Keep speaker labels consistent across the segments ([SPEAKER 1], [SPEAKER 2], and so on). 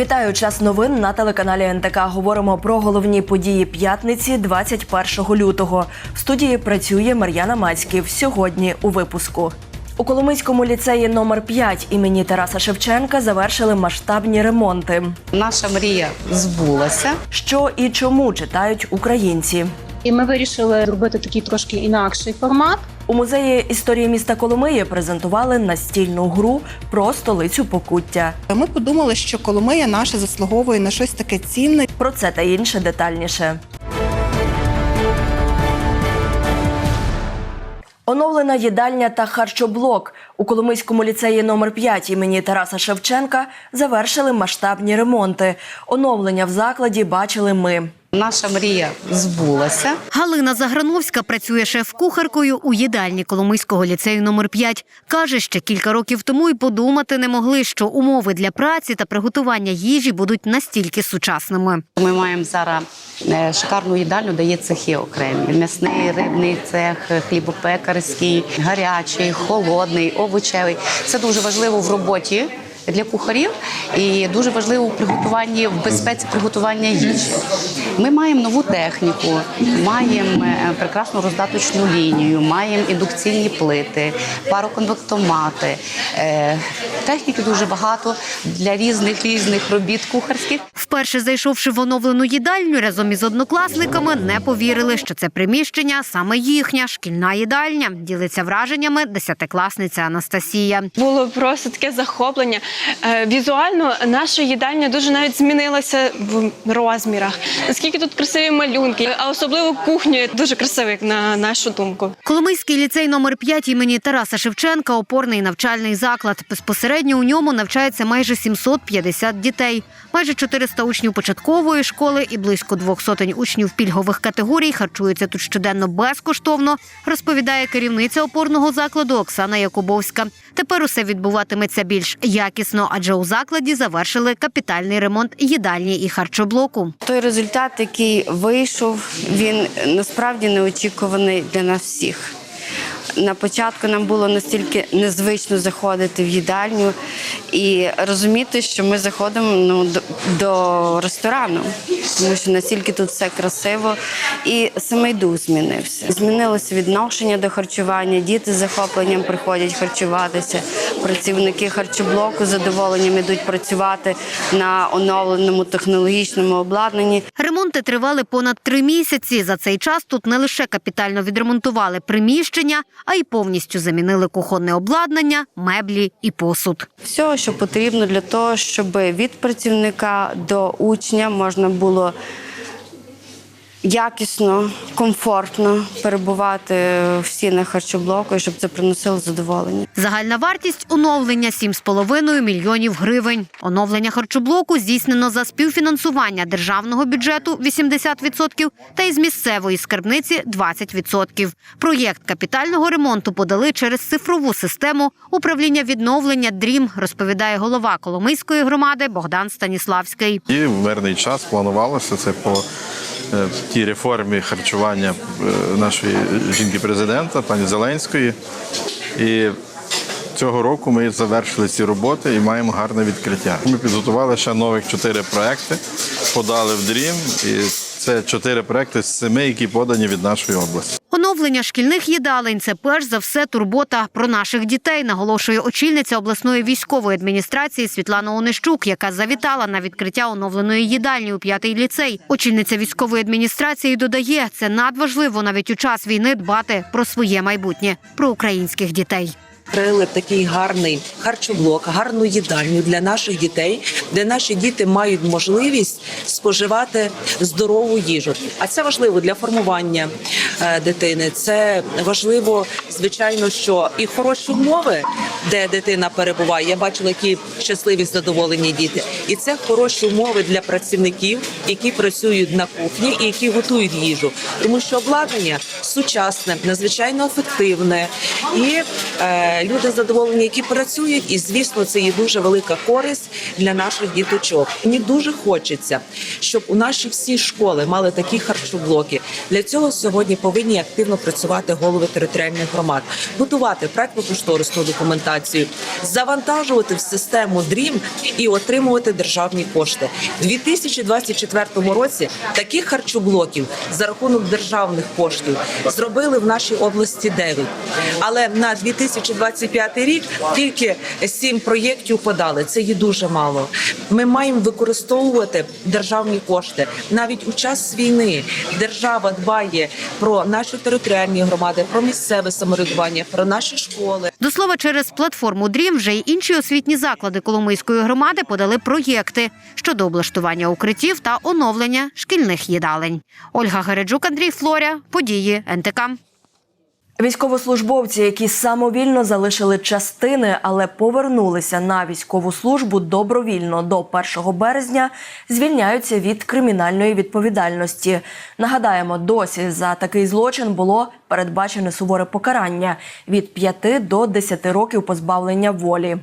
[SPEAKER 1] Вітаю час новин на телеканалі НТК. Говоримо про головні події п'ятниці 21 лютого. В студії працює Мар'яна Мацьків. Сьогодні у випуску. У Коломийському ліцеї номер 5 імені Тараса Шевченка завершили масштабні ремонти.
[SPEAKER 2] Наша мрія збулася.
[SPEAKER 1] Що і чому читають українці?
[SPEAKER 3] І ми вирішили зробити такий трошки інакший формат.
[SPEAKER 1] У музеї історії міста Коломиї презентували настільну гру про столицю Покуття.
[SPEAKER 4] Ми подумали, що Коломия наша заслуговує на щось таке цінне.
[SPEAKER 1] Про це та інше детальніше. Оновлена їдальня та харчоблок у Коломийському ліцеї номер 5 імені Тараса Шевченка завершили масштабні ремонти. Оновлення в закладі бачили ми.
[SPEAKER 2] Наша мрія збулася.
[SPEAKER 5] Галина Заграновська працює шеф-кухаркою у їдальні Коломийського ліцею номер 5 Каже, ще кілька років тому й подумати не могли, що умови для праці та приготування їжі будуть настільки сучасними.
[SPEAKER 2] Ми маємо зараз е, шикарну їдальню, де є цехи окремі: м'ясний, рибний цех, хлібопекарський, гарячий, холодний, овочевий. Це дуже важливо в роботі. Для кухарів і дуже важливо в приготуванні в безпеці приготування їжі. Ми маємо нову техніку, маємо е, прекрасну роздаточну лінію, маємо індукційні плити, пароконвектомати. Е, Техніки дуже багато для різних різних робіт кухарських.
[SPEAKER 5] Вперше зайшовши в оновлену їдальню разом із однокласниками, не повірили, що це приміщення саме їхня шкільна їдальня. Ділиться враженнями десятикласниця Анастасія.
[SPEAKER 6] Було просто таке захоплення. Е, Візуально наша їдальня дуже навіть змінилася в розмірах. Наскільки тут красиві малюнки, а особливо кухня дуже красива, на нашу думку.
[SPEAKER 5] Коломийський ліцей номер 5 імені Тараса Шевченка опорний навчальний заклад. Безпосередньо у ньому навчається майже 750 дітей. Майже 400 учнів початкової школи і близько двох сотень учнів пільгових категорій харчуються тут щоденно безкоштовно, розповідає керівниця опорного закладу Оксана Якубовська. Тепер усе відбуватиметься більш якісно, адже у закладі завершили капітальний ремонт їдальні і харчоблоку.
[SPEAKER 7] Той результат, який вийшов, він насправді неочікуваний для нас всіх. На початку нам було настільки незвично заходити в їдальню і розуміти, що ми заходимо ну, до, до ресторану, тому що настільки тут все красиво, і самий дух змінився. Змінилося відношення до харчування. Діти з захопленням приходять харчуватися. Працівники харчоблоку з задоволенням йдуть працювати на оновленому технологічному обладнанні.
[SPEAKER 5] Ремонти тривали понад три місяці. За цей час тут не лише капітально відремонтували приміщення, а й повністю замінили кухонне обладнання, меблі і посуд.
[SPEAKER 7] Всього, що потрібно для того, щоб від працівника до учня можна було 做 якісно, комфортно перебувати в стінах харчоблоку, і щоб це приносило задоволення.
[SPEAKER 5] Загальна вартість оновлення 7,5 мільйонів гривень. Оновлення харчоблоку здійснено за співфінансування державного бюджету 80% та із місцевої скарбниці 20%. Проєкт капітального ремонту подали через цифрову систему управління відновлення ДРІМ, розповідає голова Коломийської громади Богдан Станіславський.
[SPEAKER 8] І в мирний час планувалося це по е, тій реформі харчування е, нашої жінки-президента, пані Зеленської. І цього року ми завершили ці роботи і маємо гарне відкриття. Ми підготували ще нових чотири проекти, подали в дрім. І це чотири проекти з семи, які подані від нашої області.
[SPEAKER 5] Оновлення шкільних їдалень це перш за все турбота про наших дітей, наголошує очільниця обласної військової адміністрації Світлана Онищук, яка завітала на відкриття оновленої їдальні у п'ятий ліцей. Очільниця військової адміністрації додає, це надважливо навіть у час війни дбати про своє майбутнє, про українських дітей.
[SPEAKER 9] Відкрили такий гарний харчоблок, гарну їдальню для наших дітей, де наші діти мають можливість споживати здорову їжу. А це важливо для формування е, дитини. Це важливо, звичайно, що і хороші умови, де дитина перебуває. Я бачила, які щасливі задоволені діти, і це хороші умови для працівників, які працюють на кухні і які готують їжу, тому що обладнання сучасне, надзвичайно ефективне і. Е, люди задоволені, які працюють, і звісно, це є дуже велика користь для наших діточок. Мені дуже хочеться, щоб у наші всі школи мали такі харчоблоки. Для цього сьогодні повинні активно працювати голови територіальних громад. громад, готувати проектно-кошторисну документацію, завантажувати в систему DREAM і отримувати державні кошти. У 2024 році таких харчоблоків за рахунок державних коштів зробили в нашій області 9. Але на 2025 рік тільки 7 проєктів подали. Це є дуже мало. Ми маємо використовувати державні кошти. Навіть у час війни держава дбає про наші територіальні громади, про місцеве самоврядування, про наші школи.
[SPEAKER 10] До слова, через платформу Дрім вже й інші освітні заклади Коломийської громади подали проєкти щодо облаштування укриттів та оновлення шкільних їдалень. Ольга Гереджук, Андрій Флоря, події НТК.
[SPEAKER 1] Військовослужбовці, які самовільно залишили частини, але повернулися на військову службу добровільно до 1 березня, звільняються від кримінальної відповідальності. Нагадаємо, досі за такий злочин було передбачене суворе покарання від 5 до 10 років позбавлення волі.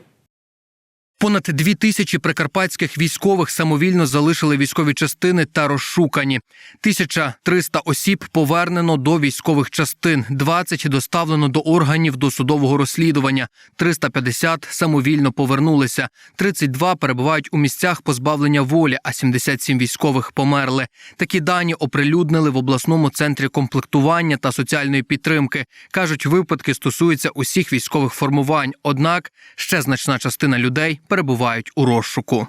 [SPEAKER 11] Понад дві тисячі прикарпатських військових самовільно залишили військові частини та розшукані. 1300 осіб повернено до військових частин, 20 доставлено до органів досудового розслідування, 350 самовільно повернулися, 32 перебувають у місцях позбавлення волі, а 77 військових померли. Такі дані оприлюднили в обласному центрі комплектування та соціальної підтримки. кажуть, випадки стосуються усіх військових формувань. Однак ще значна частина людей перебувають у розшуку.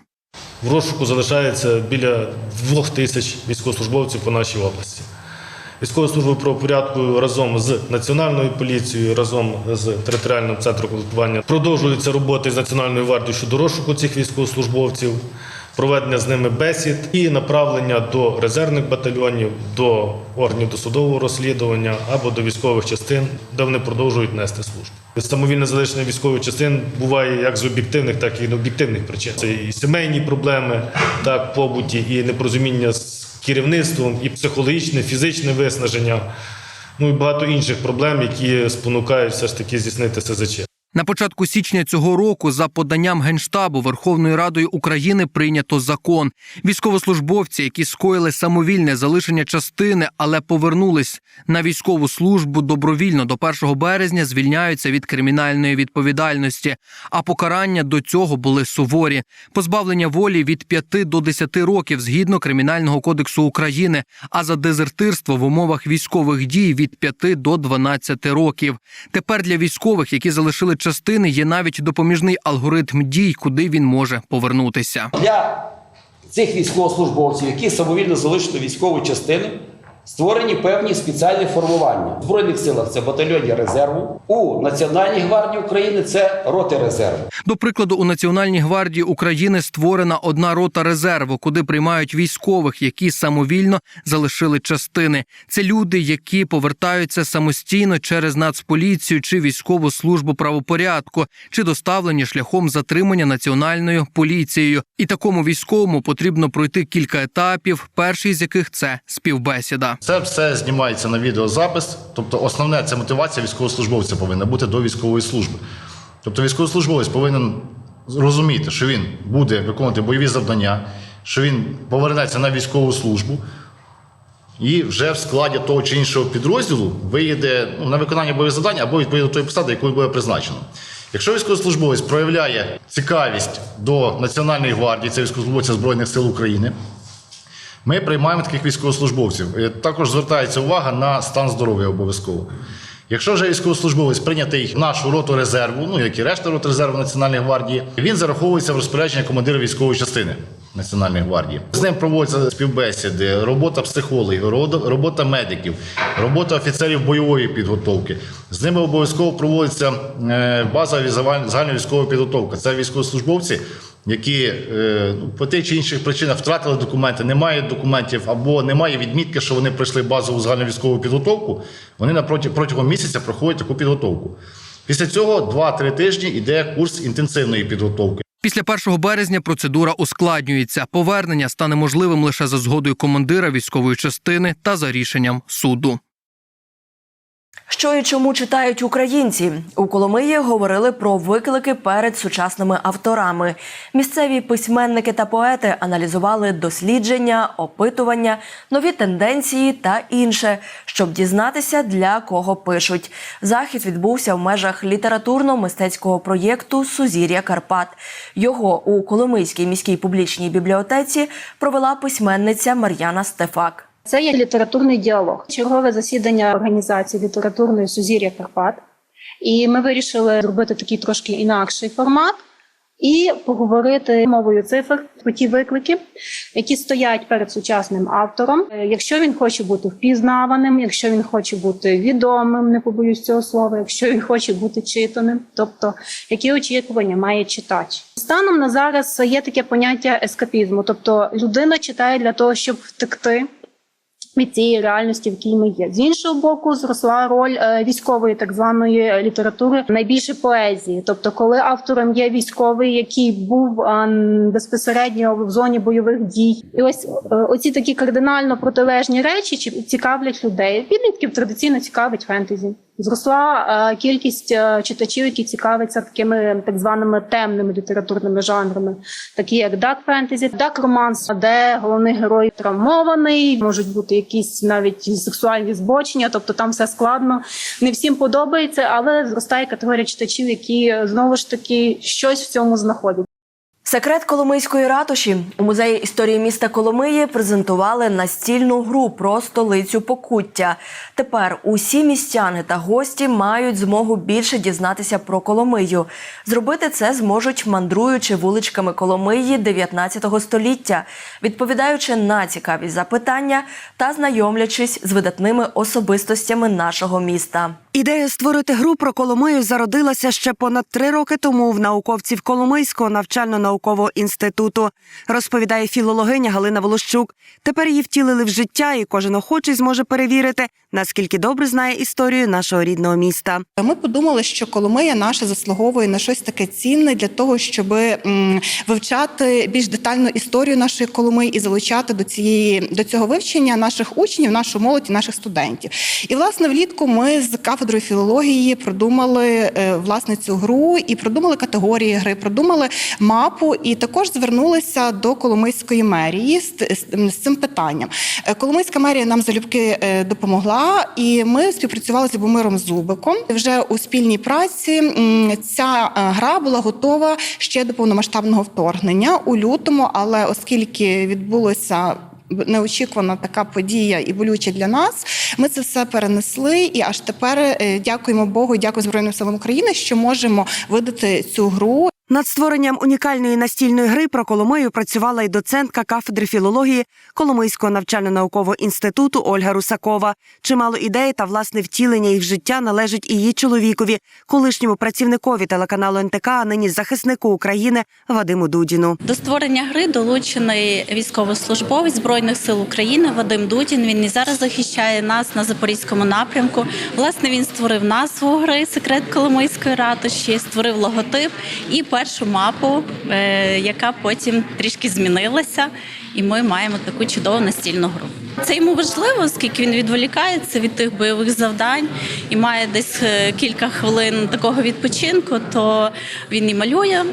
[SPEAKER 12] В розшуку залишається біля двох тисяч військовослужбовців по нашій області. Військова служба правопорядку разом з національною поліцією, разом з територіальним центром колектування продовжуються роботи з національною гвардією щодо розшуку цих військовослужбовців, проведення з ними бесід і направлення до резервних батальйонів, до органів досудового розслідування або до військових частин, де вони продовжують нести службу. Самовільне залишення військових частин буває як з об'єктивних, так і необ'єктивних причин. Це і сімейні проблеми, так побуті, і непорозуміння з керівництвом, і психологічне, фізичне виснаження, ну і багато інших проблем, які спонукають все ж таки здійснити СЗЧ.
[SPEAKER 11] На початку січня цього року, за поданням Генштабу Верховною Радою України прийнято закон. Військовослужбовці, які скоїли самовільне залишення частини, але повернулись на військову службу добровільно до 1 березня, звільняються від кримінальної відповідальності. А покарання до цього були суворі: позбавлення волі від 5 до 10 років згідно кримінального кодексу України, а за дезертирство в умовах військових дій від 5 до 12 років. Тепер для військових, які залишили частини, є навіть допоміжний алгоритм дій, куди він може повернутися.
[SPEAKER 13] Для цих військовослужбовців, які самовільно залишили військову частини, створені певні спеціальні формування. В Збройних силах це батальйоні резерву, у Національній гвардії України це роти резерву.
[SPEAKER 11] До прикладу, у Національній гвардії України створена одна рота резерву, куди приймають військових, які самовільно залишили частини. Це люди, які повертаються самостійно через нацполіцію чи військову службу правопорядку, чи доставлені шляхом затримання національною поліцією. І такому військовому потрібно пройти кілька етапів. Перший з яких це співбесіда.
[SPEAKER 12] Це все знімається на відеозапис. Тобто, основне це мотивація військовослужбовця повинна бути до військової служби. Тобто, військовослужбовець повинен розуміти, що він буде виконувати бойові завдання, що він повернеться на військову службу. І вже в складі того чи іншого підрозділу виїде ну, на виконання бойових завдань або відповідно до тої посади, якою буде призначено. Якщо військовослужбовець проявляє цікавість до Національної гвардії, це військовослужбовця Збройних сил України, ми приймаємо таких військовослужбовців. Е, Також звертається увага на стан здоров'я обов'язково. Якщо вже військовослужбовець прийнятий в нашу роту резерву, ну як і решта рот резерву Національної гвардії, він зараховується в розпорядження командира військової частини Національної гвардії. З ним проводяться співбесіди, робота психологів, робота медиків, робота офіцерів бойової підготовки. З ними обов'язково проводиться е, базова загальновійськова підготовка. Це військовослужбовці, які е, ну, по тих чи інших причинах втратили документи, не мають документів або немає відмітки, що вони пройшли базову загальновійськову підготовку. Вони напроти протягом місяця проходять таку підготовку. Після цього 2-3 тижні йде курс інтенсивної підготовки.
[SPEAKER 11] Після 1 березня процедура ускладнюється. Повернення стане можливим лише за згодою командира військової частини та за рішенням суду.
[SPEAKER 1] Що і чому читають українці у Коломиї говорили про виклики перед сучасними авторами. Місцеві письменники та поети аналізували дослідження, опитування, нові тенденції та інше, щоб дізнатися, для кого пишуть. Захід відбувся в межах літературно-мистецького проєкту Сузір'я Карпат. Його у Коломийській міській публічній бібліотеці провела письменниця Мар'яна Стефак.
[SPEAKER 3] Це є літературний діалог, чергове засідання організації літературної сузір'я Карпат. І ми вирішили зробити такий трошки інакший формат і поговорити мовою цифр про ті виклики, які стоять перед сучасним автором. Е, Якщо він хоче бути впізнаваним, якщо він хоче бути відомим, не побоюсь цього слова, якщо він хоче бути читаним, тобто які очікування має читач. Станом на зараз є таке поняття ескапізму, тобто людина читає для того, щоб втекти від цієї реальності, в якій ми є. З іншого боку, зросла роль е, військової так званої літератури, найбільше поезії. Тобто, коли автором є військовий, який був е, безпосередньо в зоні бойових дій, і ось е, оці такі кардинально протилежні речі чи- цікавлять людей. Підлітків традиційно цікавить фентезі. Зросла е, кількість е, читачів, які цікавляться такими так званими темними літературними жанрами, такі як дак фентезі, дак романс, де головний герой травмований, можуть бути якісь навіть сексуальні збочення, тобто там все складно. Не всім подобається, але зростає категорія читачів, які знову ж таки щось в цьому знаходять.
[SPEAKER 1] Секрет Коломийської ратуші у музеї історії міста Коломиї презентували настільну гру про столицю Покуття. Тепер усі містяни та гості мають змогу більше дізнатися про Коломию. Зробити це зможуть мандруючи вуличками Коломиї 19 століття, відповідаючи на цікаві запитання та знайомлячись з видатними особистостями нашого міста.
[SPEAKER 14] Ідея створити гру про Коломию зародилася ще понад три роки тому в науковців Коломийського навчально-наукового інституту, розповідає філологиня Галина Волощук. Тепер її втілили в життя, і кожен охочий зможе перевірити, наскільки добре знає історію нашого рідного міста.
[SPEAKER 4] Ми подумали, що Коломия наша заслуговує на щось таке цінне для того, щоб вивчати більш детальну історію нашої Коломиї і залучати до цієї до цього вивчення наших учнів, нашу молодь і наших студентів. І власне влітку ми з кафедрою філології продумали е, власне цю гру і продумали категорії гри, продумали мапу, і також звернулися до Коломийської мерії з, з, з цим питанням. Е, Коломийська мерія нам залюбки е, допомогла, і ми співпрацювали з Любомиром Зубиком. Вже у спільній праці ця гра була готова ще до повномасштабного вторгнення у лютому, але оскільки відбулося неочікувана така подія і болюча для нас. Ми це все перенесли, і аж тепер е, дякуємо Богу, дякую Збройним силам України, що можемо видати цю гру.
[SPEAKER 14] Над створенням унікальної настільної гри про Коломию працювала й доцентка кафедри філології Коломийського навчально-наукового інституту Ольга Русакова. Чимало ідей та власне втілення їх життя належить і її чоловікові, колишньому працівникові телеканалу НТК, а нині захиснику України Вадиму Дудіну.
[SPEAKER 15] До створення гри долучений військовослужбовець збройних сил України Вадим Дудін. Він і зараз захищає нас на запорізькому напрямку. Власне, він створив назву гри Секрет Коломийської ратуші, створив логотип і першу мапу, е, яка потім трішки змінилася, і ми маємо таку чудову настільну гру. Це йому важливо, оскільки він відволікається від тих бойових завдань і має десь е, кілька хвилин такого відпочинку, то він і малює,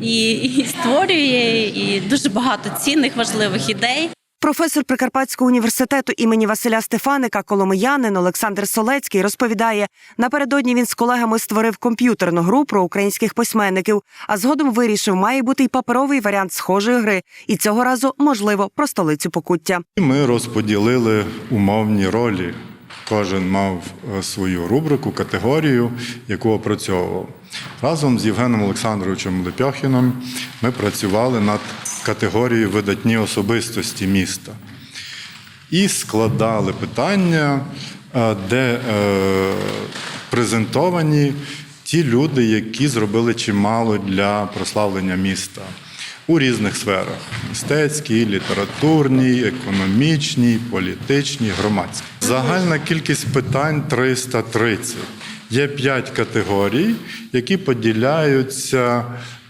[SPEAKER 15] і, і створює, і дуже багато цінних важливих ідей.
[SPEAKER 14] Професор Прикарпатського університету імені Василя Стефаника, коломиянин Олександр Солецький розповідає, напередодні він з колегами створив комп'ютерну гру про українських письменників, а згодом вирішив, має бути й паперовий варіант схожої гри, і цього разу можливо про столицю Покуття.
[SPEAKER 16] Ми розподілили умовні ролі. Кожен мав е, свою рубрику, категорію, яку опрацьовував. Разом з Євгеном Олександровичем Лепьохіном ми працювали над категорією видатні особистості міста і складали питання, е, де е, презентовані ті люди, які зробили чимало для прославлення міста у різних сферах: мистецькій, літературній, економічній, політичній, громадській. Загальна кількість питань 330. Є п'ять категорій, які поділяються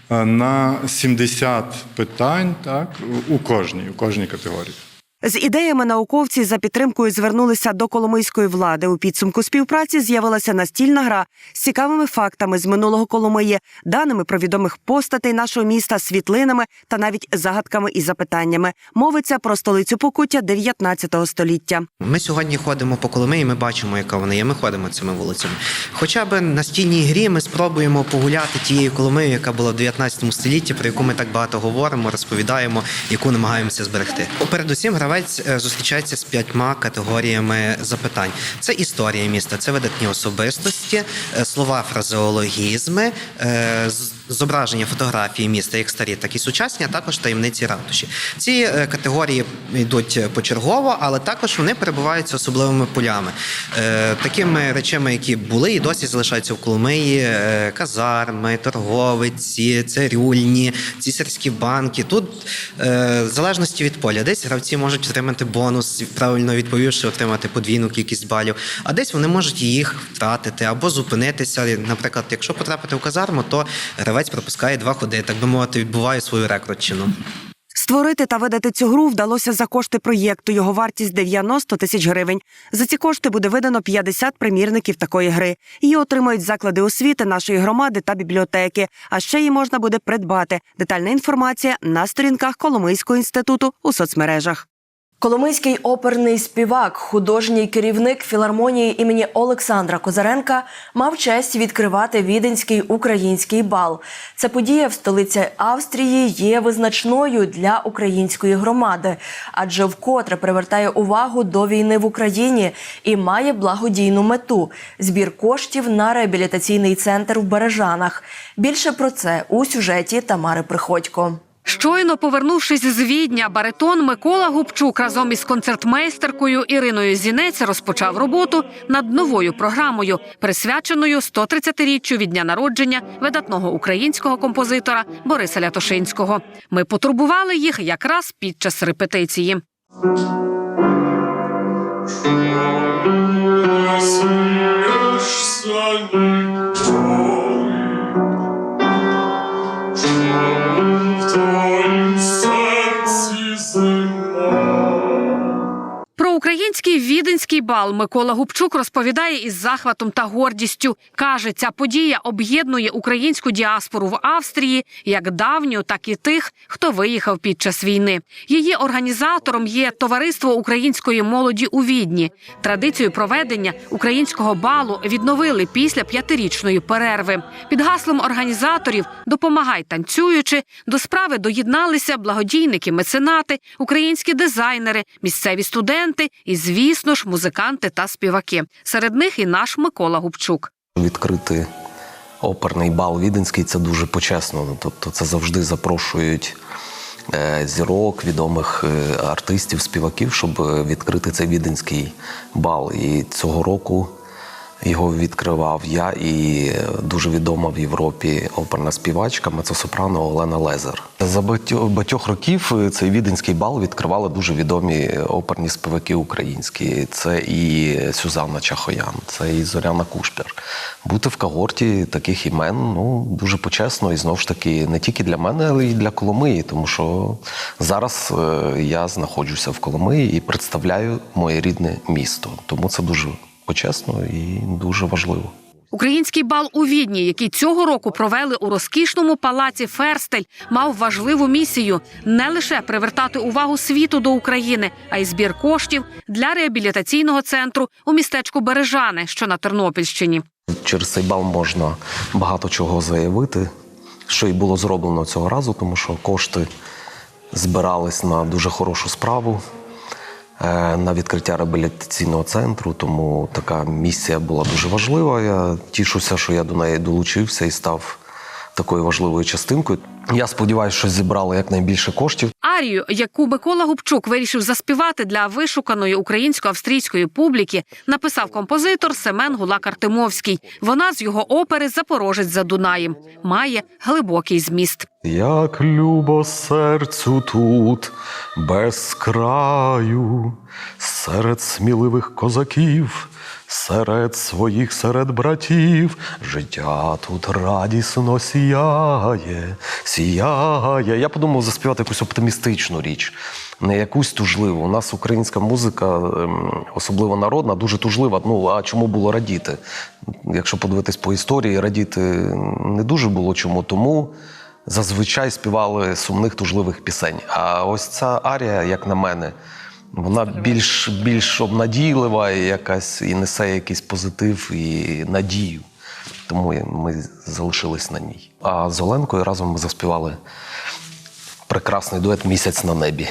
[SPEAKER 16] на 70 питань так, у кожній, у кожній категорії.
[SPEAKER 14] З ідеями науковці за підтримкою звернулися до коломийської влади. У підсумку співпраці з'явилася настільна гра з цікавими фактами з минулого Коломиї, даними про відомих постатей нашого міста, світлинами та навіть загадками і запитаннями. Мовиться про столицю Покуття 19 століття.
[SPEAKER 17] Ми сьогодні ходимо по Коломиї, ми бачимо, яка вона є. Ми ходимо цими вулицями. Хоча б на стільній грі ми спробуємо погуляти тією Коломиєю, яка була в 19 столітті, про яку ми так багато говоримо, розповідаємо, яку намагаємося зберегти. Передусім, гравець е, зустрічається з п'ятьма категоріями запитань: це історія міста, це видатні особистості, е, слова, фразеологізми, е, зображення фотографії міста, як старі, так і сучасні, а також таємниці ратуші. Ці е, категорії йдуть почергово, але також вони перебуваються особливими полями, Е, такими речами, які були і досі залишаються в Коломиї: е, казарми, торговиці, цирюльні, цісарські банки. Тут в залежності від поля, десь гравці можуть отримати бонус, правильно відповівши, отримати подвійну кількість балів, а десь вони можуть їх втратити або зупинитися. Наприклад, якщо потрапити в казарму, то гравець пропускає два ходи, так би мовити, відбуває свою рекрутчину.
[SPEAKER 14] Створити та видати цю гру вдалося за кошти проєкту. Його вартість 90 тисяч гривень. За ці кошти буде видано 50 примірників такої гри. Її отримають заклади освіти нашої громади та бібліотеки. А ще її можна буде придбати. Детальна інформація на сторінках Коломийського інституту у соцмережах.
[SPEAKER 1] Коломийський оперний співак, художній керівник філармонії імені Олександра Козаренка мав честь відкривати віденський український бал. Ця подія в столиці Австрії є визначною для української громади, адже вкотре привертає увагу до війни в Україні і має благодійну мету збір коштів на реабілітаційний центр в Бережанах. Більше про це у сюжеті Тамари Приходько.
[SPEAKER 10] Щойно повернувшись з Відня, баритон Микола Губчук разом із концертмейстеркою Іриною Зінець розпочав роботу над новою програмою, присвяченою 130-річчю від дня народження видатного українського композитора Бориса Лятошинського. Ми потурбували їх якраз під час репетиції. Про український віденський бал Микола Губчук розповідає із захватом та гордістю. Каже, ця подія об'єднує українську діаспору в Австрії як давню, так і тих, хто виїхав під час війни. Її організатором є товариство української молоді у Відні. Традицію проведення українського балу відновили після п'ятирічної перерви. Під гаслом організаторів Допомагай танцюючи до справи доєдналися благодійники, меценати, українські дизайнери, місцеві студенти і, звісно ж, музиканти та співаки. Серед них і наш Микола Губчук.
[SPEAKER 18] Відкрити оперний бал віденський це дуже почесно. Ну, Тобто це завжди запрошують е, зірок, відомих е, артистів, співаків, щоб е, відкрити цей віденський бал. І цього року його відкривав я і е, дуже відома в Європі оперна співачка мецосопрано Олена Лезер. За багатьох, років е, цей віденський бал відкривали дуже відомі оперні співаки українські. Це і Сюзанна Чахоян, це і Зоряна Кушпір. Бути в когорті таких імен ну дуже почесно і знову ж таки не тільки для мене, але й для Коломиї, тому що зараз е, я знаходжуся в Коломиї і представляю моє рідне місто. Тому це дуже почесно і дуже важливо.
[SPEAKER 10] Український бал у Відні, який цього року провели у розкішному палаці Ферстель, мав важливу місію не лише привертати увагу світу до України, а й збір коштів для реабілітаційного центру у містечку Бережани, що на Тернопільщині.
[SPEAKER 18] Через цей бал можна багато чого заявити, що і було зроблено цього разу, тому що кошти збирались на дуже хорошу справу. Е, На відкриття реабілітаційного центру, тому така місія була дуже важлива. Я тішуся, що я до неї долучився і став такою важливою частинкою. Я сподіваюся, що зібрали якнайбільше коштів.
[SPEAKER 10] Арію, яку Микола Губчук вирішив заспівати для вишуканої українсько-австрійської публіки, написав композитор Семен Гулак Артемовський. Вона з його опери Запорожець за Дунаєм має глибокий зміст.
[SPEAKER 18] Як любо серцю тут, без краю, серед сміливих козаків, серед своїх, серед братів, життя тут радісно сіяє, сіяє. Я подумав заспівати якусь оптимістичну річ. не якусь тужливу. У нас українська музика, ем, особливо народна, дуже тужлива. Ну а чому було радіти? Якщо подивитись по історії, радіти не дуже було чому. Тому зазвичай співали сумних тужливих пісень. А ось ця арія, як на мене, вона більш, більш обнадійлива і якась і несе якийсь позитив і надію. Тому ми залишились на ній. А з Оленкою разом ми заспівали прекрасний дует Місяць на небі,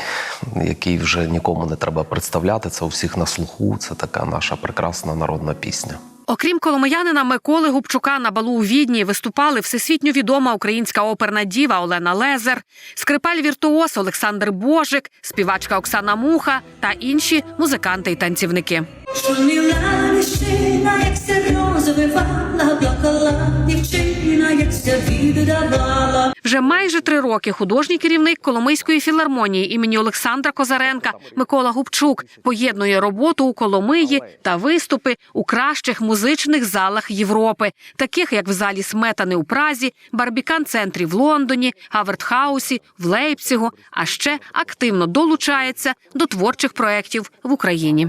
[SPEAKER 18] який вже нікому не треба представляти. Це у всіх на слуху. Це така наша прекрасна народна пісня.
[SPEAKER 10] Окрім коломиянина Миколи Губчука на балу у Відні виступали всесвітньо відома українська оперна діва Олена Лезер, скрипаль віртуоз Олександр Божик, співачка Оксана Муха та інші музиканти й танцівники.
[SPEAKER 19] Шуміла вишина, як серйозно вивала, плакала дівчина, як ся віддавала.
[SPEAKER 10] Вже майже три роки художній керівник Коломийської філармонії імені Олександра Козаренка Микола Губчук поєднує роботу у Коломиї та виступи у кращих музичних залах Європи, таких як в залі Сметани у Празі, Барбікан центрі в Лондоні, Гавертхаусі, в Лейпцигу, а ще активно долучається до творчих проєктів в Україні.